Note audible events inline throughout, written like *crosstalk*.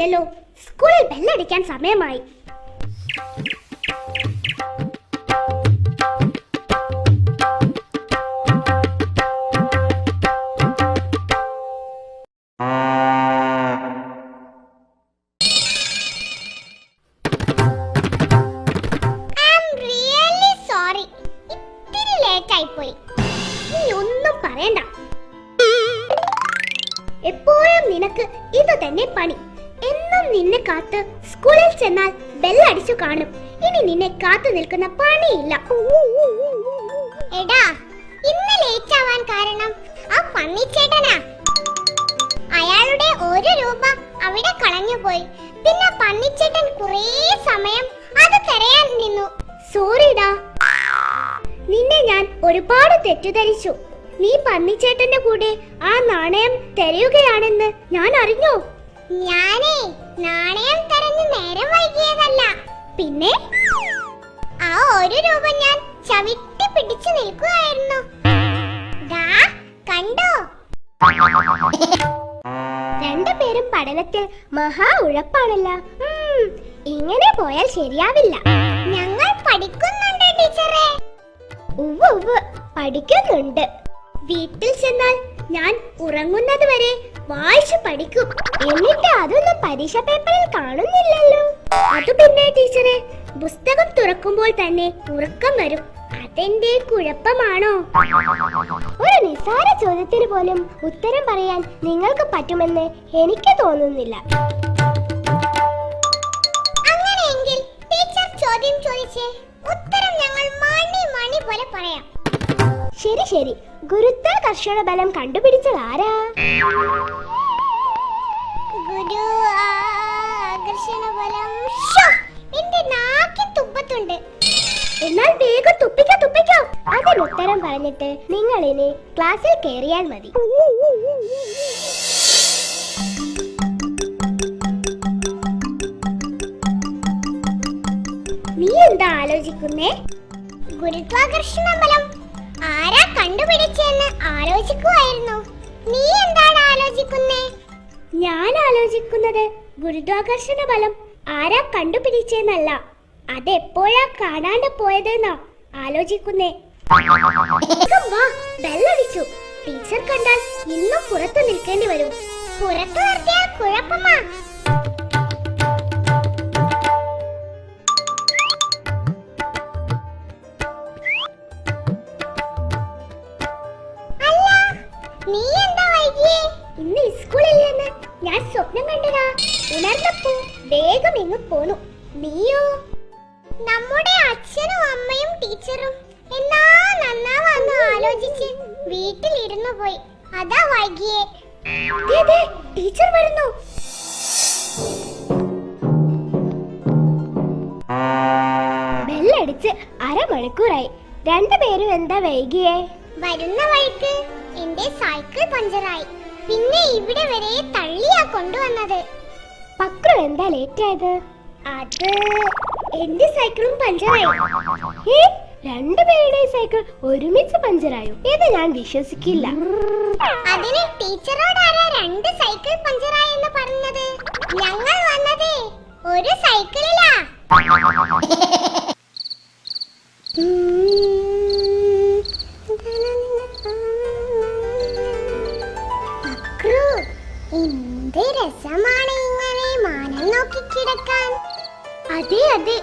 ഇല്ലല്ലോ. സ്കൂളിൽ ബെല്ലടിക്കാൻ സമയമായി. കാത്ത് സ്കൂളിൽ ചെന്നാൽ ബെല്ലടിച്ചു കാണും. ഇനി നിന്നെ കാത്തു നിൽക്കുന്ന പണിയില്ല. എടാ ഇന്ന് ലേറ്റ് ആവാൻ കാരണം ആ പന്നിച്ചേട്ടനാ. അയാളുടെ ഒരു രൂപ അവിടെ കളഞ്ഞുപോയി. പിന്നെ പന്നിച്ചേട്ടൻ കുറേ സമയം അത് തിരയാൻ നിന്നു. സോറിടാ നിന്നെ ഞാൻ ഒരുപാട് തെറ്റിദ്ധരിച്ചു. നീ പന്നിച്ചേട്ടന്റെ കൂടെ ആ നാണയം തെരയുകയാണെന്ന് ഞാൻ അറിഞ്ഞു? ഞാനേ നാണയം തെരഞ്ഞു നേരം വൈകിയതല്ല. പിന്നെ ആ ഒരു രൂപ ഞാൻ ചവിട്ടി പിടിച്ചു നിൽക്കുകയായിരുന്നു കണ്ടോ? രണ്ടുപേരും പഠനത്തിൽ മഹാ ഉഴപ്പാണല്ലോ. ഇങ്ങനെ പോയാൽ ശരിയാവില്ല. ഞങ്ങൾ പഠിക്കുന്നുണ്ട് ടീച്ചറെ. ഉവ്വ് ഉവ്വ് പഠിക്കുന്നുണ്ട്. വീട്ടിൽ ചെന്നാൽ ഞാൻ ഉറങ്ങുന്നത് വരെ വായിച്ചു പഠിക്കും. എന്നിട്ട് അതൊന്നും പരീക്ഷ പേപ്പറിൽ കാണുന്നില്ലല്ലോ. അത് പിന്നെ ടീച്ചറെ പുസ്തകം തുറക്കുമ്പോൾ തന്നെ ഉറക്കം വരും. അതെന്റെ കുഴപ്പമാണോ? ഒരു നിസ്സാര ചോദ്യത്തിന് പോലും ഉത്തരം പറയാൻ നിങ്ങൾക്ക് പറ്റുമെന്ന് എനിക്ക് തോന്നുന്നില്ല. അങ്ങനെയെങ്കിൽ ടീച്ചർ ചോദ്യം ചോദിച്ചേ ഉത്തരം ഞങ്ങൾ മണി മണി പോലെ പറയാം. ശരി ശരി. ഗുരുത്വാകർഷണ ബലം കണ്ടുപിടിച്ചത് ആരാ? ഗുരു ആകർഷണ ബലം. എന്റെ നാക്കി തുപ്പത്തുണ്ട് എന്നാൽ വേഗം തുപ്പിക്കോ തുപ്പിക്കോ. അതിന് ഉത്തരം പറഞ്ഞിട്ട് നിങ്ങൾ ഇനി ക്ലാസ്സിൽ കയറിയാൽ മതി. നീ എന്താ ആലോചിക്കുന്നേ? ഗുരുത്വാകർഷണ ബലം. ആരാ കണ്ടുപിടിച്ചെന്ന് ആലോചിക്കുമായിരുന്നു നീ എന്താണ് ആലോചിക്കുന്നേ? ഞാൻ ആലോചിക്കുന്നത് ഗുരുത്വാകർഷണ ബലം ആരാ കണ്ടുപിടിച്ചെന്നല്ല അതെപ്പോഴാ കാണാണ്ട് പോയതെന്നാ ആലോചിക്കുന്നേ. ബെല്ലടിച്ചു. ടീച്ചർ കണ്ടാൽ ഇന്നും പുറത്തു നിൽക്കേണ്ടി വരും. പുറത്തു നിർത്തിയാൽ കുഴപ്പമാ. ഞാൻ സ്വപ്നം കണ്ടതാ. ഉണർന്നപ്പോ വേഗം ഇങ്ങ് പോന്നു. നീയോ? നമ്മുടെ അച്ഛനും അമ്മയും ടീച്ചറും എന്നാ നന്നാവാന്ന് ആലോചിച്ച് വീട്ടിലിരുന്നു പോയി. അതാ വൈകിയേ. ടീച്ചർ വരുന്നു. ബെല്ലടിച്ച് അരമണിക്കൂറായി. രണ്ടുപേരും എന്താ വൈകിയേ? വരുന്ന വഴിക്ക് എന്റെ സൈക്കിൾ പഞ്ചറായി. പിന്നെ ഇവിടെ വരെ തള്ളിയാ കൊണ്ടുവന്നത്. പക്രു എന്താ ലേറ്റ് ആയത്? അത് എന്റെ സൈക്കിളും പഞ്ചറായി. ഏ രണ്ടുപേരുടെ സൈക്കിൾ ഒരുമിച്ച് പഞ്ചറായോ? ഇത് ഞാൻ വിശ്വസിക്കില്ല. അതിന് ടീച്ചറോട് ആരാ രണ്ട് സൈക്കിൾ പഞ്ചറായി എന്ന് പറഞ്ഞത്? ഞങ്ങൾ വന്നതേ ഒരു സൈക്കിളിലാ. അക്രു, എന്ത് രസമാണ് ഇങ്ങനെ മാനം നോക്കി കിടക്കാൻ. അതെ അതെ.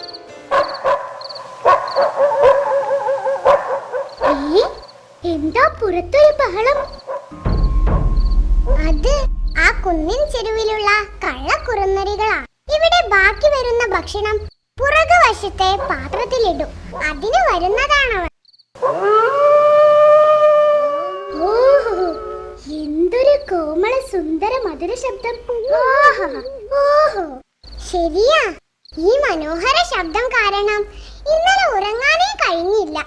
എന്താ പുറത്തൊരു ബഹളം? അത് ആ കുന്നിൻ ചെരുവിലുള്ള കള്ളക്കുറുന്നരികളാ ഇവിടെ ബാക്കി വരുന്ന ഭക്ഷണം പുറകുവശത്തെ പാത്രത്തിലിടും. അതിന് വരുന്നതാണവർ കോമള സുന്ദര മധുര ശബ്ദം. ഓഹോ ശരിയാ ഈ മനോഹര ശബ്ദം കാരണം ഇന്നലെ ഉറങ്ങാനേ കഴിഞ്ഞില്ല.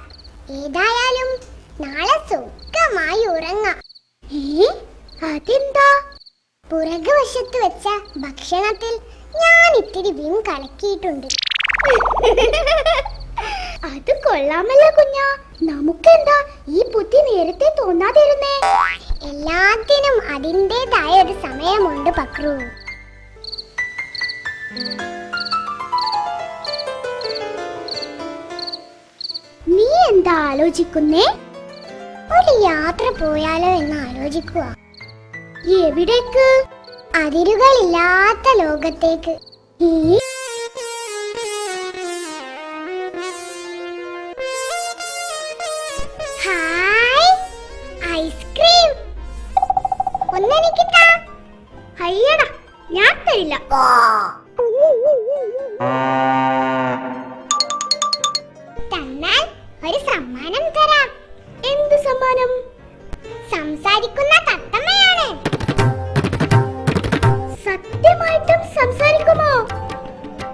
ഏതായാലും നാളെ സുഖമായി ഉറങ്ങാം. അതെന്താ? പുറകുവശത്ത് വെച്ച ഭക്ഷണത്തിൽ ഞാൻ ഇത്തിരി വിം കലക്കിയിട്ടുണ്ട്. *laughs* അത് കൊള്ളാമല്ലോ കുഞ്ഞ. നമുക്കെന്താ അതിന്റെതായ ഒരു സമയമുണ്ട് പക്രു. നീ എന്താ ആലോചിക്കുന്നേ? ഒരു യാത്ര പോയാലോ എന്ന് ആലോചിക്കുക എവിടേക്ക്? അതിരുകളില്ലാത്ത ലോകത്തേക്ക്. ഈ അയ്യടാ ഞാൻ തരില്ല. തന്നാൽ ഒരു സമ്മാനം തരാം. എന്ത് സമ്മാനം? സംസാരിക്കുന്ന തത്തമ്മയാണ്. സത്യമായിട്ടും സംസാരിക്കുമോ?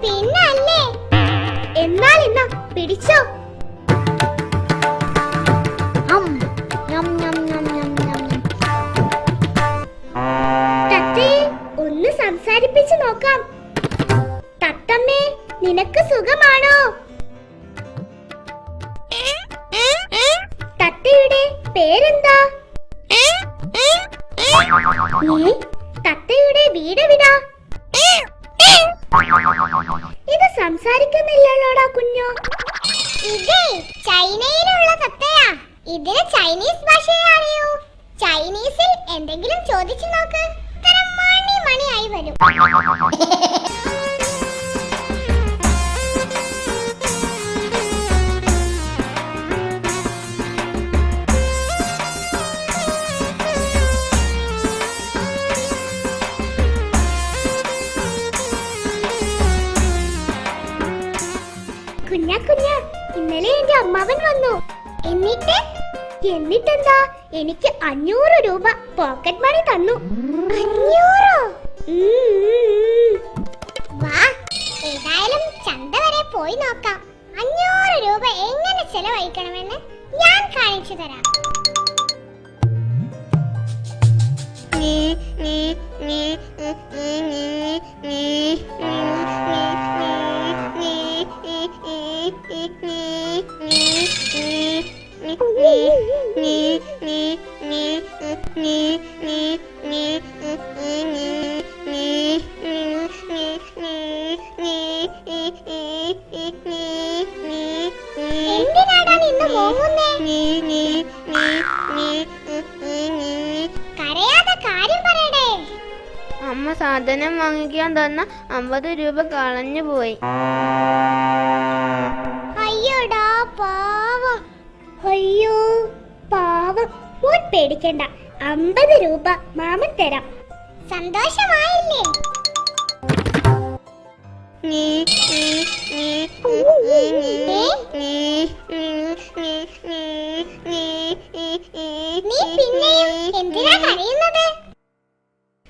പിന്നല്ലേ. എന്നാൽ എന്നാ പിടിച്ചോ. നോക്കാം. തത്തമ്മേ നിനക്ക് സുഖമാണോ? തത്തയുടെ പേരെന്താ? ഏ? തത്തയുടെ വീടെവിടാ ഇത് സംസാരിക്കുന്നില്ലല്ലോടാ കുഞ്ഞു. ഇത് ചൈനയിലുള്ള തത്തയാ. ഇതിന് ചൈനീസ് ഭാഷയെ അറിയൂ ചൈനീസിൽ എന്തെങ്കിലും ചോദിച്ചു നോക്ക്. മണിയായി വരും. എന്നിട്ടെന്താ? എനിക്ക് അഞ്ഞൂറ് രൂപ പോക്കറ്റ് മണി തന്നു. അഞ്ഞൂറോ? കാണിച്ചു തരാം എന്തിനാടാ നിന്ന് മോങ്ങുന്നേ കരയാതെ കാര്യം പറയടേ. അമ്മ സാധനം വാങ്ങിക്കാൻ തന്ന അമ്പത് രൂപ കളഞ്ഞു പോയി. അയ്യോടാ പാവം. അയ്യോ പാവം. മോൻ പേടിക്കണ്ട. അമ്പത് രൂപ മാമൻ തരാം. സന്തോഷമായില്ലേ? നീ എന്തിനാ കരയുന്നത്?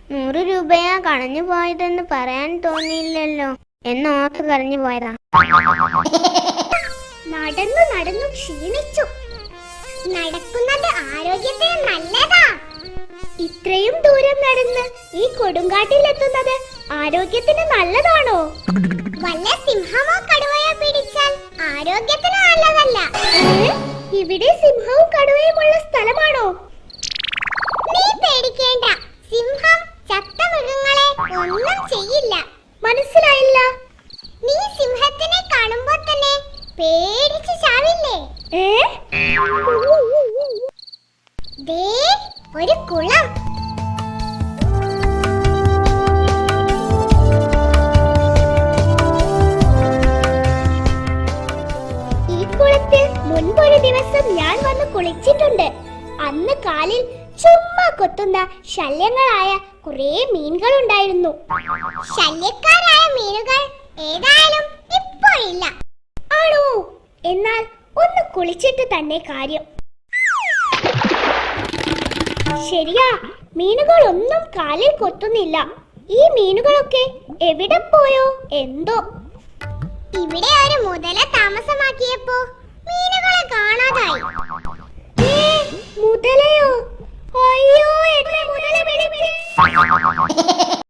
നൂറ് രൂപയാ കളഞ്ഞു പോയതെന്ന് പറയാൻ തോന്നിയില്ലല്ലോ. എന്നോർത്ത് കരഞ്ഞു പോയതാ. *laughs* നടന്നു നടന്നു ക്ഷീണിച്ചു. നടക്കുന്നത് ആരോഗ്യത്തെ നല്ലതാ. ഇത്രയും ദൂരം നടന്ന് ഈ കൊടുങ്കാട്ടിലെത്തുന്നത് ആരോഗ്യത്തിന് നല്ലതാണോ? വല്ല സിംഹമോ കടുവയോ പിടിച്ചാൽ ആരോഗ്യത്തിന് നല്ലതല്ല. ഇവിടെ സിംഹവും കടുവയും ഉള്ള സ്ഥലമാണോ? പേടിക്കേണ്ട. സിംഹം ചത്ത മൃഗങ്ങളെ ഒന്നും ചെയ്യില്ല. മനസ്സിലായില്ല? നീ സിംഹത്തിനെ കാണുമ്പോ തന്നെ പേടിച്ച് ചാവില്ലേ? ദേ ഒരു കുളം. ഈ കുളത്തിൽ മുൻപൊരു ദിവസം ഞാൻ വന്ന് കുളിച്ചിട്ടുണ്ട്. അന്ന് കാലിൽ ചുമ്മാ കൊത്തുന്ന ശല്യങ്ങളായ കുറേ മീനുകൾ ഉണ്ടായിരുന്നു ശല്യക്കാരായ മീനുകൾ ഏതായാലും ഇപ്പോ ഇല്ല. ആണോ? എന്നാൽ ഒന്ന് കുളിച്ചിട്ട് തന്നെ കാര്യം. ശരിയാ മീനുകളൊന്നും കാലിൽ കൊത്തുന്നില്ല. ഈ മീനുകളൊക്കെ എവിടെ പോയോ? എന്തോ. ഇവിടെ ഒരു മുതല താമസമാക്കിയപ്പോ മീനുകളെ കാണാതായി. മുതലയോ? അയ്യോ എന്നെ മുതല പിടിച്ച് *laughs*